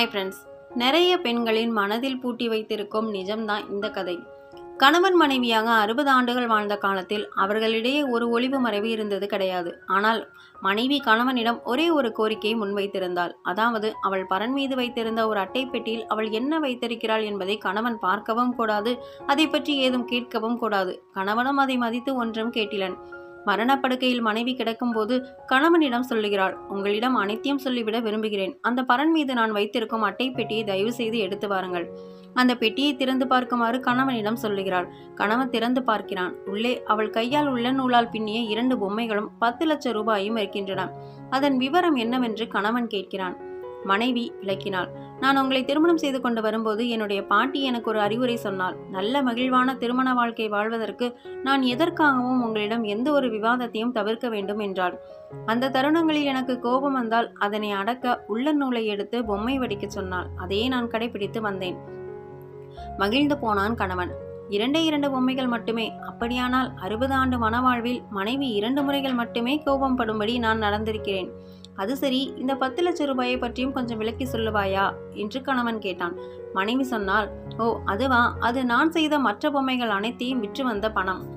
Friends நிறைய பெண்களின் மனதில் பூட்டி வைத்திருக்கும் நிஜம்தான் இந்த கதை. கணவன் மனைவியாக அறுபது ஆண்டுகள் வாழ்ந்த காலத்தில் அவர்களிடையே ஒரு ஒளிவு மறைவு இருந்தது கிடையாது. ஆனால் மனைவி கணவனிடம் ஒரே ஒரு கோரிக்கையை முன்வைத்திருந்தாள். அதாவது அவள் பரன் மீது வைத்திருந்த ஒரு அட்டை பெட்டியில் அவள் என்ன வைத்திருக்கிறாள் என்பதை கணவன் பார்க்கவும் கூடாது. அதை பற்றி ஏதும் கேட்கவும் கூடாது. கணவனும் அதை மதித்து ஒன்றும் கேட்டிலன். மரணப்படுக்கையில் மனைவி கிடக்கும்போது கணவனிடம் சொல்லுகிறாள் உங்களிடம் அனைத்தையும் சொல்லிவிட விரும்புகிறேன். அந்த பரன் மீது நான் வைத்திருக்கும் அட்டை பெட்டியை தயவு செய்து எடுத்து வாருங்கள். அந்த பெட்டியை திறந்து பார்க்குமாறு கணவனிடம் சொல்லுகிறாள். கணவன் திறந்து பார்க்கிறான். உள்ளே அவள் கையால் உள்ள நூலால் பின்னிய இரண்டு பொம்மைகளும் பத்து லட்சம் ரூபாயும் இருக்கின்றன. அதன் விவரம் என்னவென்று கணவன் கேட்கிறான். மனைவி விளக்கினாள். நான் உங்களை திருமணம் செய்து கொண்டு வரும்போது என்னுடைய பாட்டி எனக்கு ஒரு அறிவுரை சொன்னாள். நல்ல மகிழ்வான திருமண வாழ்க்கை வாழ்வதற்கு நான் எதற்காகவும் உங்களிடம் எந்த ஒரு விவாதத்தையும் தவிர்க்க வேண்டும் என்றாள். அந்த தருணங்களில் எனக்கு கோபம் வந்தால் அதனை அடக்க உள்ள நூலை எடுத்து பொம்மை வடிக்கச் சொன்னாள். அதையே நான் கடைபிடித்து வந்தேன். மகிழ்ந்து போனான் கணவன். இரண்டே இரண்டு பொம்மைகள் மட்டுமே. அப்படியானால் அறுபது ஆண்டு மனவாழ்வில் மனைவி இரண்டு முறைகள் மட்டுமே கோபம் படும்படி நான் நடந்திருக்கிறேன். அது சரி இந்த பத்து லட்சம் ரூபாயை பற்றியும் கொஞ்சம் விளக்கி சொல்லுவாயா? என்று கணவன் கேட்டான். மனைவி சொன்னால் ஓ அதுவா? அது நான் செய்த மற்ற பொம்மைகள் அனைத்தையும் விற்று வந்த பணம்.